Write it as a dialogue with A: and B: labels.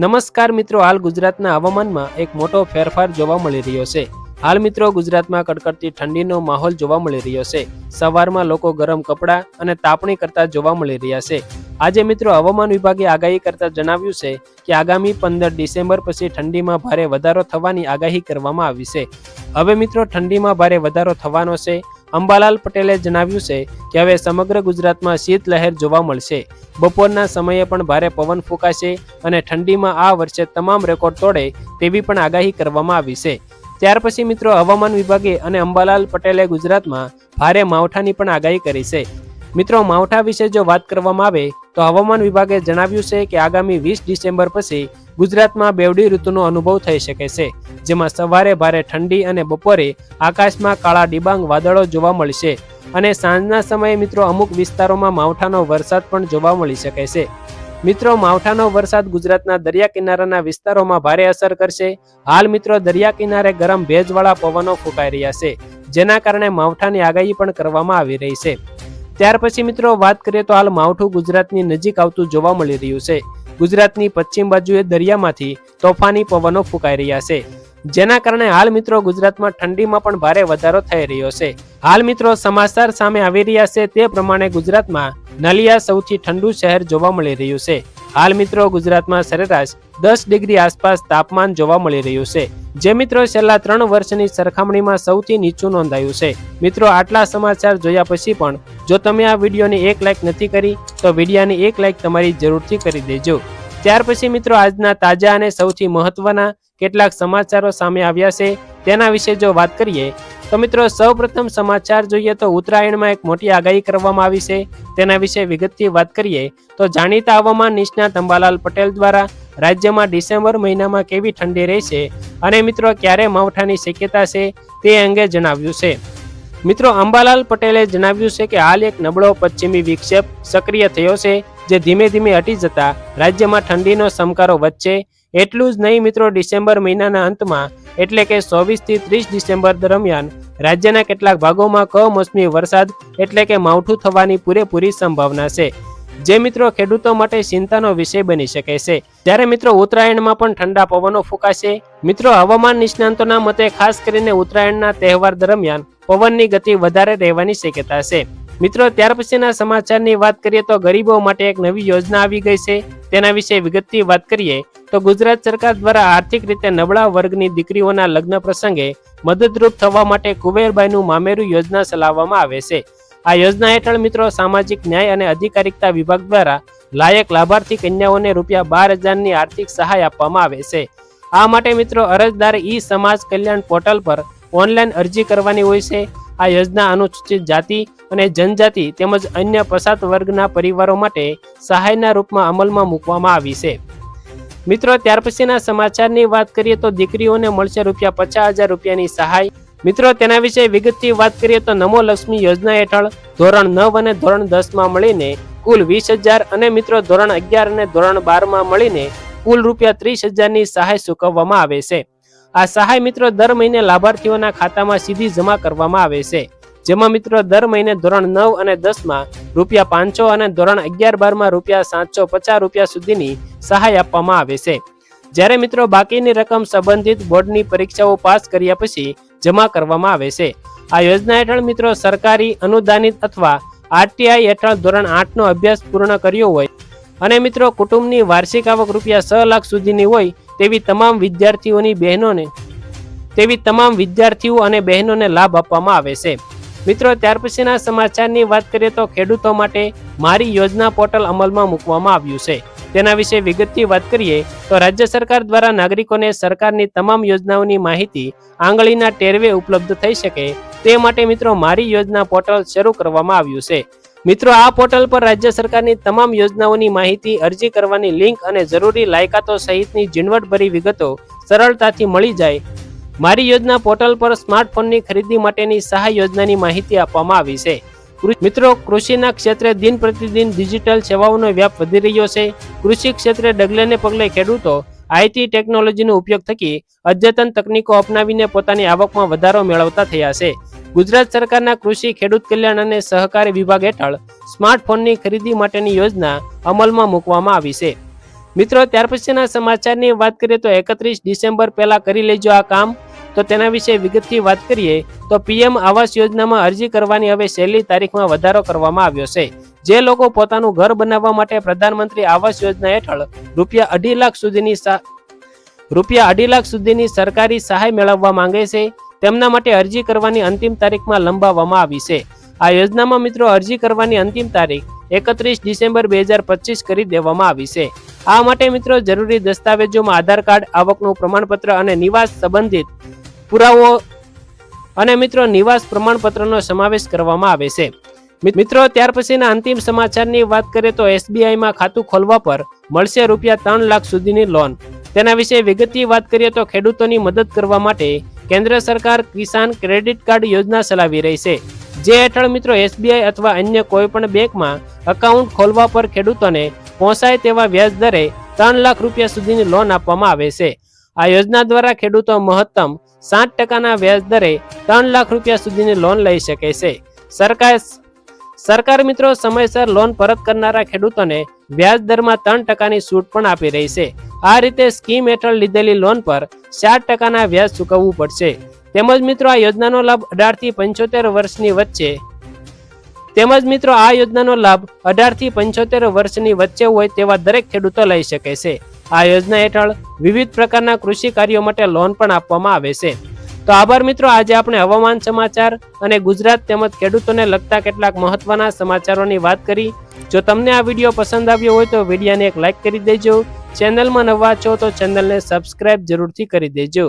A: નમસ્કાર મિત્રો, હાલ ગુજરાતના હવામાનમાં એક મોટો ફેરફાર જોવા મળી રહ્યો છે. હાલ મિત્રો, ગુજરાતમાં કડકડતી ઠંડીનો માહોલ જોવા મળી રહ્યો છે. સવારમાં લોકો ગરમ કપડાં અને તાપણી કરતા જોવા મળી રહ્યા છે. આજે મિત્રો, હવામાન વિભાગે આગાહી કરતા જણાવ્યું છે કે આગામી પંદર ડિસેમ્બર પછી ઠંડીમાં ભારે વધારો થવાની આગાહી કરવામાં આવી છે. હવે મિત્રો, ઠંડીમાં ભારે વધારો થવાનો છે. અંબાલાલ પટેલે જણાવ્યું છે કે હવે સમગ્ર ગુજરાતમાં શીત લહેર જોવા મળશે. બપોરના સમયે પણ ભારે પવન ફૂંકાશે અને ઠંડીમાં આ વર્ષે તમામ રેકોર્ડ તોડે તેવી પણ આગાહી કરવામાં આવી છે. ત્યાર પછી મિત્રો હવામાન વિભાગે અને અંબાલાલ પટેલે ગુજરાતમાં ભારે માવઠાની પણ આગાહી કરી છે. મિત્રો માવઠા વિશે જો વાત કરવામાં આવે તો હવામાન વિભાગે જણાવ્યું છે કે આગામી વીસ ડિસેમ્બર પછી ગુજરાતમાં બેવડી ઋતુનો અનુભવ થઈ શકે છે. જેમાં સવારે ભારે ઠંડી અને બપોરે આકાશમાં કાળા ડિબાંગ વાદળો જોવા મળશે અને સાંજના સમયે મિત્રો અમુક વિસ્તારોમાં માવઠાનો વરસાદ પણ જોવા મળી શકે છે. મિત્રો, માવઠાનો વરસાદ ગુજરાતના દરિયા કિનારાના વિસ્તારોમાં ભારે અસર કરશે. હાલ મિત્રો દરિયા કિનારે ગરમ ભેજવાળા પવનો ફૂંકાઈ રહ્યા છે, જેના કારણે માવઠાની આગાહી પણ કરવામાં આવી રહી છે. ત્યાર પછી મિત્રો, વાત કરીએ તો હાલ માવઠું ગુજરાતની નજીક આવતું જોવા મળી રહ્યું છે. ગુજરાતની પશ્ચિમ બાજુએ દરિયામાંથી તોફાની પવનો ફૂંકાઈ રહ્યા છે. જેના કારણે હાલ મિત્રો ગુજરાતમાં ઠંડીમાં પણ ભારે વધારો થઈ રહ્યો છે. હાલ મિત્રો સમાચાર સામે આવી રહ્યા છે તે પ્રમાણે ગુજરાતમાં નલિયા સૌથી ઠંડુ શહેર જોવા મળી રહ્યું છે. હાલ મિત્રો ગુજરાતમાં સરેરાશ દસ ડિગ્રી આસપાસ તાપમાન જોવા મળી રહ્યું છે. જે મિત્રો છેલ્લા ત્રણ વર્ષની સરખામણીમાં સૌથી નીચું નોંધાયું છે. મિત્રો આટલા સમાચાર જોયા પછી પણ જો તમે આ વિડીયોની એક લાઈક નથી કરી, તો વિડીયાની એક લાઈક તમારી જરૂરથી કરી દેજો. ત્યાર પછી મિત્રો આજના તાજા અને સૌથી મહત્વના કેટલાક સમાચારો સામે આવ્યા છે. તેના વિશે જો વાત કરીએ, તો મિત્રો સૌપ્રથમ સમાચાર જોઈએ તો ઉત્તરાયણમાં એક મોટી આગાહી કરવામાં આવી છે. તેના વિશે વિગતથી વાત કરીએ, તો જાણીતા હવામાન નિષ્ણાત અંબાલાલ પટેલ દ્વારા રાજ્યમાં ડિસેમ્બર મહિનામાં કેવી ઠંડી રહેશે અને મિત્રો ક્યારે માવઠાની શક્યતા છે તે અંગે જણાવ્યું છે. મિત્રો અંબાલાલ પટેલે જણાવ્યું છે કે હાલ એક નબળો પશ્ચિમી વિક્ષેપ સક્રિય થયો છે, જે ધીમે ધીમે હટી જતા રાજ્યમાં ઠંડીનો સમકારો વધશે એટલું જ નહીં મિત્રો, ડિસેમ્બર મહિનાના અંતમાં, એટલે કે ચોવીસથી ત્રીસ ડિસેમ્બર દરમિયાન, રાજ્યના કેટલાક ભાગોમાં કમોસમી વરસાદ, એટલે કે માવઠું થવાની પૂરેપૂરી સંભાવના છે. જે મિત્રો ખેડૂતો માટે ચિંતાનો વિષય બની શકે છે. ત્યારે મિત્રો, ઉત્તરાયણમાં પણ ઠંડા પવનો ફૂંકાશે. મિત્રો, હવામાન નિષ્ણાંતોના મતે ખાસ કરીને ઉત્તરાયણના તહેવાર દરમિયાન, પવનની ગતિ વધારે રહેવાની શક્યતા છે. મિત્રો, ત્યાર પછીના સમાચારની વાત કરીએ તો ગરીબો માટે એક નવી યોજના આવી ગઈ છે. તેના વિશે વિગતથી વાત કરીએ તો ગુજરાત સરકાર દ્વારા આર્થિક રીતે નબળા વર્ગની દીકરીઓના લગ્ન પ્રસંગે મદદરૂપ થવા માટે કુબેરબાઈનું મામેરું યોજના ચલાવવામાં આવે છે. આ યોજના હેઠળ મિત્રો, સામાજિક ન્યાય અને અધિકારિકતા વિભાગ દ્વારા લાયક લાભાર્થી કન્યાઓને રૂપિયા બાર હજારની આર્થિક સહાય આપવામાં આવે છે. આ માટે મિત્રો, અરજદાર ઈ સમાજ કલ્યાણ પોર્ટલ પર ઓનલાઈન અરજી કરવાની હોય છે. આ યોજના અનુસૂચિત જાતિ અને જનજાતિ તેમજ અન્ય પછાત વર્ગના પરિવારો માટે સહાયના રૂપમાં અમલમાં મૂકવામાં આવી છે. મિત્રો, ત્યાર પછીના સમાચારની વાત કરીએ તો દીકરીઓને મળશે રૂપિયા પચાસ હજાર રૂપિયાની સહાય. મિત્રો, તેના વિશે વિગતથી વાત કરીએ તો નમો લક્ષ્મી યોજના હેઠળ ધોરણ નવ અને ધોરણ દસમાં મળીને કુલ વીસ હજાર અને મિત્રો, ધોરણ અગિયાર અને ધોરણ બારમાં મળીને કુલ રૂપિયા ત્રીસ હજારની સહાય ચૂકવવામાં આવે છે. આ સહાય મિત્રો દર મહિને લાભાર્થીઓના ખાતામાં સીધી જમા કરવામાં આવે છે. જેમાં મિત્રો દર મહિને ધોરણ નવ અને દસમાં રૂપિયા પાંચસો અને ધોરણ અગિયાર બારમાં રૂપિયા સાતસો પચાસ રૂપિયા સુધીની સહાય આપવામાં આવે છે. જ્યારે મિત્રો બાકીની રકમ સંબંધિત બોર્ડની પરીક્ષાઓ પાસ કર્યા પછી જમા કરવામાં આવે છે. આ યોજના હેઠળ મિત્રો સરકારી અનુદાનિત અથવા આરટીઆઈ હેઠળ ધોરણ આઠનો અભ્યાસ પૂર્ણ કર્યો હોય અને મિત્રો કુટુંબની વાર્ષિક આવક રૂપિયા છ લાખ સુધીની હોય તેવી તમામ વિદ્યાર્થીઓની બહેનોને, તેવી તમામ વિદ્યાર્થીઓ અને બહેનોને લાભ આપવામાં આવે છે. મિત્રો, ત્યાર પછીના સમાચારની વાત કરીએ તો ખેડૂતો માટે મારી યોજના પોર્ટલ અમલમાં મૂકવામાં આવ્યું છે. તેના વિશે વિગતથી વાત કરીએ તો રાજ્ય સરકાર દ્વારા નાગરિકોને સરકારની તમામ યોજનાઓની માહિતી આંગળીના ટેરવે ઉપલબ્ધ થઈ શકે તે માટે મિત્રો મારી યોજના પોર્ટલ શરૂ કરવામાં આવ્યું છે. મિત્રો, આ પોર્ટલ પર રાજ્ય સરકારની તમામ યોજનાઓની માહિતી, અરજી કરવાની લિંક અને જરૂરી લાયકાતો સહિતની ઝીણવટભરી વિગતો સરળતાથી મળી જાય. મારી યોજના પોર્ટલ પર સ્માર્ટફોનની ખરીદી માટેની સહાય યોજનાની માહિતી આપવામાં આવી છે. મિત્રો, કૃષિના ક્ષેત્રે દિન પ્રતિદિન ડિજિટલ સેવાઓનો વ્યાપ વધી રહ્યો છે. કૃષિ ક્ષેત્રે ડગલેને પગલે ખેડૂતો આઈટી ટેકનોલોજીનો ઉપયોગ થકી અદ્યતન તકનીકો અપનાવીને પોતાની આવકમાં વધારો મેળવતા થયા છે. ગુજરાત સરકારના કૃષિ, ખેડૂત કલ્યાણ અને સહકારી વિભાગ હેઠળ સ્માર્ટફોનની ખરીદી માટેની યોજના અમલમાં મૂકવામાં આવી છે. મિત્રો, ત્યાર પછીના સમાચારની વાત કરીએ તો એકત્રીસ ડિસેમ્બર પહેલા કરી લેજો આ કામ. તો તેના વિશે વિગતથી વાત કરીએ તો પીએમ આવાસ યોજનામાં અરજી કરવાની હવે છેલ્લી તારીખમાં વધારો કરવામાં આવ્યો છે. જે લોકો પોતાનું ઘર બનાવવા માટે પ્રધાનમંત્રી આવાસ યોજના હેઠળ રૂપિયા અઢી લાખ સુધીની રૂપિયા અઢી લાખ સુધીની સરકારી સહાય મેળવવા માંગે છે. તેમના માટે અરજી કરવાની અંતિમ તારીખમાં લંબાવવામાં આવી છે. આ યોજનામાં મિત્રો અરજી કરવાની અંતિમ તારીખ એકત્રીસ ડિસેમ્બર બે હજાર પચીસ કરી દેવામાં આવી છે. આ માટે મિત્રો જરૂરી દસ્તાવેજોમાં આધાર કાર્ડ, આવકનું પ્રમાણપત્ર અને નિવાસ સંબંધિત પુરાવો અને મિત્રો નિવાસ પ્રમાણપત્રનો સમાવેશ કરવામાં આવે છે. મિત્રો ત્યાર પછીના અંતિમ સમાચારની વાત કરીએ તો એસબીઆઈમાં ખાતું ખોલવા પર મળશે રૂપિયા ત્રણ લાખ સુધીની લોન. તેના વિશે વિગતની વાત કરીએ તો ખેડૂતોની મદદ કરવા માટે કેન્દ્ર સરકાર કિસાન ક્રેડિટ કાર્ડ યોજના ચલાવી રહી છે. જે હેઠળ મિત્રો એસબીઆઈ અથવા અન્ય કોઈ પણ બેંકમાં એકાઉન્ટ ખોલવા પર ખેડૂતોને પહોંચાય તેવા વ્યાજ દરે ત્રણ લાખ રૂપિયા સુધીની લોન આપવામાં આવે છે. આ યોજના દ્વારા ખેડૂતો મહત્તમ સાત ટકાના વ્યાજ દરે ત્રણ લાખ રૂપિયા સુધીની લોન લઈ શકે છે. સરકાર સરકાર મિત્રો સમયસર લોન પરત કરનારા ખેડૂતોને વ્યાજ દરમાં ત્રણ ટકાની છૂટ પણ આપી રહી છે. આ રીતે સ્કીમ હેઠળ લીધેલી લોન પર ચાર ટકાના વ્યાજ ચૂકવવું પડશે. તેમજ મિત્રો, આ યોજનાનો લાભ અઢારથી પંચોતેર વર્ષની વચ્ચે તેમજ મિત્રો, આ યોજનાનો લાભ અઢારથી પંચોતેર વર્ષની વચ્ચે હોય તેવા દરેક ખેડૂતો લઈ શકે છે. આ યોજના હેઠળ વિવિધ પ્રકારના કૃષિ કાર્યો માટે લોન પણ આપવામાં આવે છે. તો આભાર મિત્રો, આજે આપણે હવામાન સમાચાર અને ગુજરાત તેમજ ખેડૂતોને લગતા કેટલાક મહત્વના સમાચારોની વાત કરી. જો તમને આ વીડિયો પસંદ આવ્યો હોય તો વિડીયાને એક લાઈક કરી દેજો. ચેનલમાં નવા છો તો ચેનલને સબસ્ક્રાઇબ જરૂરથી કરી દેજો.